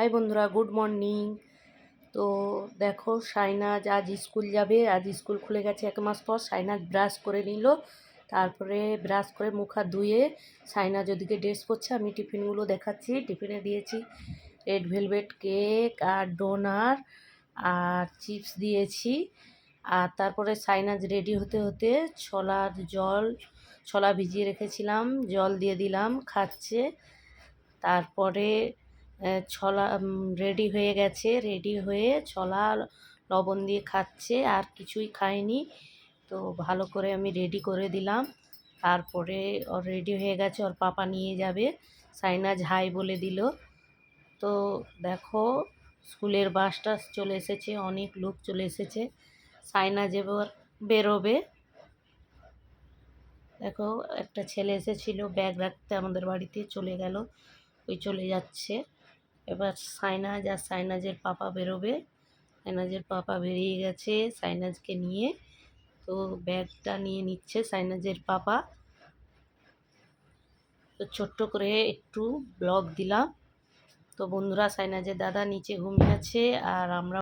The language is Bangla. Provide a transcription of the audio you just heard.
হাই বন্ধুরা, গুড মর্নিং। তো দেখো সাইনাজ আজ স্কুল যাবে। আজ স্কুল খুলে গেছে এক মাস পর। সাইনাজ ব্রাশ করে নিল। তারপরে ব্রাশ করে মুখ হাত ধুয়ে সাইনাজ ওদিকে ড্রেস পরছে, আমি টিফিনগুলো দেখাচ্ছি। টিফিনে দিয়েছি রেড ভেলভেট কেক আর ডোনার আর চিপস দিয়েছি। আর তারপরে সাইনাজ রেডি হতে হতে ছোলার জল, ছোলা ভিজিয়ে রেখেছিলাম। জল দিয়ে দিলাম, খাচ্ছে। তারপরে ছোলা রেডি হয়ে গেছে রেডি হয়ে ছলা লবণ দিয়ে খাচ্ছে, আর কিছুই খায়নি। তো ভালো করে আমি রেডি করে দিলাম। তারপরে ওর রেডি হয়ে গেছে, ওর পাপা নিয়ে যাবে। সাইনাজ হাই বলে দিল। তো দেখো, স্কুলের বাস টাস চলে এসেছে, অনেক লোক চলে এসেছে। সাইনাজ এবার বেরোবে। দেখো, একটা ছেলে এসেছিল ব্যাগ রাখতে আমাদের বাড়িতে চলে গেল। ওই চলে যাচ্ছে। এবার সাইনাজ আর সাইনাজের পাপা বেরোবে। সাইনাজের পাপা বেরিয়ে গেছে সাইনাজকে নিয়ে। তো ব্যাগটা নিয়ে নিচ্ছে সাইনাজের পাপা। তো ছোট্ট করে একটু ব্লগ দিলাম। তো বন্ধুরা, সাইনাজের দাদা নিচে ঘুমিয়ে আছে আর আমরা